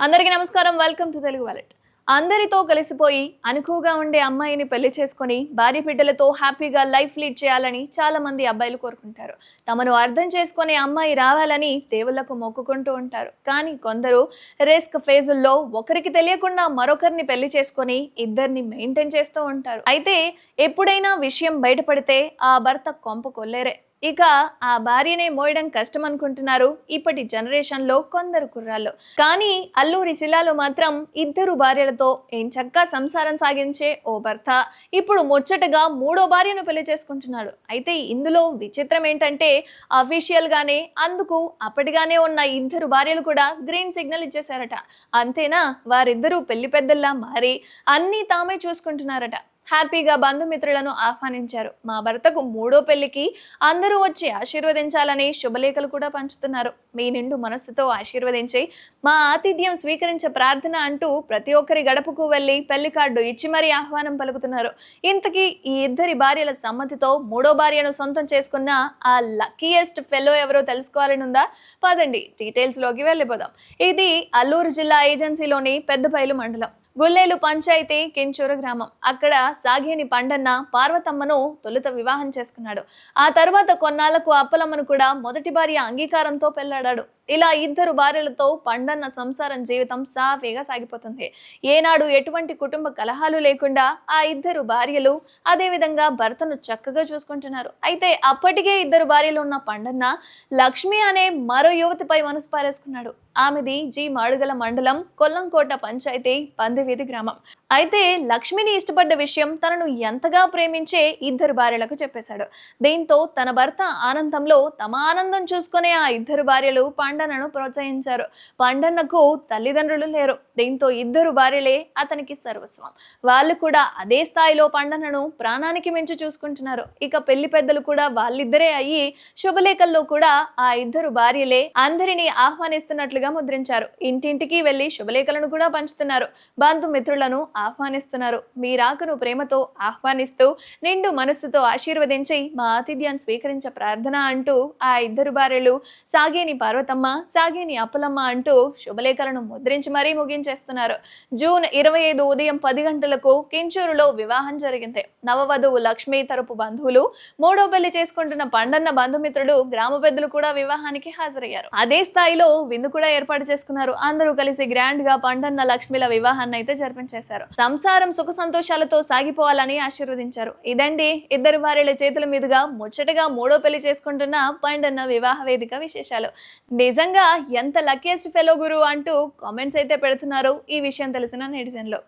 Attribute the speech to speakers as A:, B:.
A: అందరికీ నమస్కారం. Welcome to Telugu wallet అందరితో కలిసిపోయి అనుకువగా ఉండే అమ్మాయిని పెళ్ళి చేసుకొని భార్య బిడ్డలతో హ్యాపీగా లైఫ్ లీడ్ చేయాలని చాలా మంది అబ్బాయిలు కోరుకుంటారు. తమను అర్థం చేసుకునే అమ్మాయి రావాలని దేవుళ్ళకు మొక్కుకుంటూ ఉంటారు. కానీ కొందరు రిస్క్ ఫేజుల్లో ఒకరికి తెలియకుండా మరొకరిని పెళ్ళి చేసుకొని ఇద్దరిని మెయింటైన్ చేస్తూ ఉంటారు. అయితే ఎప్పుడైనా విషయం బయటపడితే ఆ భర్త కొంప కొల్లేరే. ఇక ఆ భార్యనే మోయడం కష్టం అనుకుంటున్నారు ఇప్పటి జనరేషన్లో కొందరు కుర్రాళ్ళు. కానీ అల్లూరి శిలాలు మాత్రం ఇద్దరు భార్యలతో ఏం చక్కా సంసారం సాగించే ఓ భర్త. ఇప్పుడు ముచ్చటగా మూడో భార్యను పెళ్ళి చేసుకుంటున్నాడు. అయితే ఇందులో విచిత్రం ఏంటంటే అఫీషియల్గానే అందుకు అప్పటిగానే ఉన్న ఇద్దరు భార్యలు కూడా గ్రీన్ సిగ్నల్ ఇచ్చేశారట. అంతేనా? వారిద్దరూ పెళ్ళి పెద్దల్లా మారి అన్నీ తామే చూసుకుంటున్నారట. హ్యాపీగా బంధుమిత్రులను ఆహ్వానించారు. మా భర్తకు మూడో పెళ్ళికి అందరూ వచ్చి ఆశీర్వదించాలని శుభలేఖలు కూడా పంచుతున్నారు. మీ నిండు మనస్సుతో ఆశీర్వదించి మా ఆతిథ్యం స్వీకరించే ప్రార్థన అంటూ ప్రతి ఒక్కరి గడపకు వెళ్ళి పెళ్ళి కార్డు ఇచ్చి మరీ ఆహ్వానం పలుకుతున్నారు. ఇంతకీ ఈ ఇద్దరి భార్యల సమ్మతితో మూడో భార్యను సొంతం చేసుకున్న ఆ లక్కీయెస్ట్ ఫెలో ఎవరో తెలుసుకోవాలని ఉందా పదండి డీటెయిల్స్లోకి వెళ్ళిపోదాం. ఇది అల్లూరు జిల్లా ఏజెన్సీలోని పెద్దపైలు మండలం. గుల్లేలు పంచాయతీ కించూరు గ్రామం. అక్కడ సాగేని పండన్న పార్వతమ్మను తొలుత వివాహం చేసుకున్నాడు. ఆ తర్వాత కొన్నాళ్ళకు అప్పలమ్మను కూడా మొదటి భార్య అంగీకారంతో పెళ్ళాడాడు. ఇలా ఇద్దరు భార్యలతో పండన్న సంసారం జీవితం సాఫీగా సాగిపోతుంది. ఏనాడు ఎటువంటి కుటుంబ కలహాలు లేకుండా ఆ ఇద్దరు భార్యలు అదేవిధంగా భర్తను చక్కగా చూసుకుంటున్నారు. అయితే అప్పటికే ఇద్దరు భార్యలు ఉన్న పండన్న లక్ష్మి అనే మరో యువతిపై మనసు పారేసుకున్నాడు. ఆమెది జి. మాడుగల మండలం కొల్లంకోట పంచాయతీ పందివీధి గ్రామం. అయితే లక్ష్మిని ఇష్టపడ్డ విషయం తనను ఎంతగా ప్రేమించే ఇద్దరు భార్యలకు చెప్పేశాడు. దీంతో తన భర్త ఆనందంలో తమ ఆనందం చూసుకునే ఆ ఇద్దరు భార్యలు పండనను ప్రోత్సహించారు. పండన్నకు తల్లిదండ్రులు లేరు. దీంతో ఇద్దరు భార్యలే అతనికి సర్వస్వం. వాళ్ళు కూడా అదే స్థాయిలో పండనను ప్రాణానికి మించి చూసుకుంటున్నారు. ఇక పెళ్ళి పెద్దలు కూడా వాళ్ళిద్దరే అయ్యి శుభలేఖల్లో కూడా ఆ ఇద్దరు భార్యలే అందరినీ ఆహ్వానిస్తున్నట్లుగా ముద్రించారు. ఇంటింటికి వెళ్ళి శుభలేఖలను కూడా పంచుతున్నారు. బంధుమిత్రులను ఆహ్వానిస్తున్నారు. మీ రాకను ప్రేమతో ఆహ్వానిస్తూ నిండు మనస్సుతో ఆశీర్వదించి మా ఆతిథ్యాన్ని స్వీకరించే ప్రార్థన అంటూ ఆ ఇద్దరు భార్యలు సాగేని పార్వతమ్మ సాగిని అప్పలమ్మ అంటూ శుభలేఖలను ముద్రించి మరీ ముగించేస్తున్నారు. జూన్ ఇరవై ఐదు ఉదయం పది గంటలకు కించూరులో వివాహం జరిగింది. నవవధువు లక్ష్మి తరపు బంధువులు మూడో పెళ్ళి చేసుకుంటున్న పండన్న బంధుమిత్రులు గ్రామ పెద్దలు కూడా వివాహానికి హాజరయ్యారు. అదే స్థాయిలో విందు కూడా ఏర్పాటు చేసుకున్నారు. అందరూ కలిసి గ్రాండ్గా పండన్న లక్ష్మిల వివాహాన్ని అయితే జరిపించేశారు. సంసారం సుఖ సంతోషాలతో సాగిపోవాలని ఆశీర్వదించారు. ఇదండి ఇద్దరు భార్యల చేతుల మీదుగా ముచ్చటగా మూడో పెళ్ళి చేసుకుంటున్న పండన్న వివాహ వేదిక విశేషాలు. నిజంగా ఎంత లక్కీయెస్ట్ ఫెలో గురు అంటూ కామెంట్స్ అయితే పెడుతున్నారు ఈ విషయం తెలిసిన నెటిజన్లో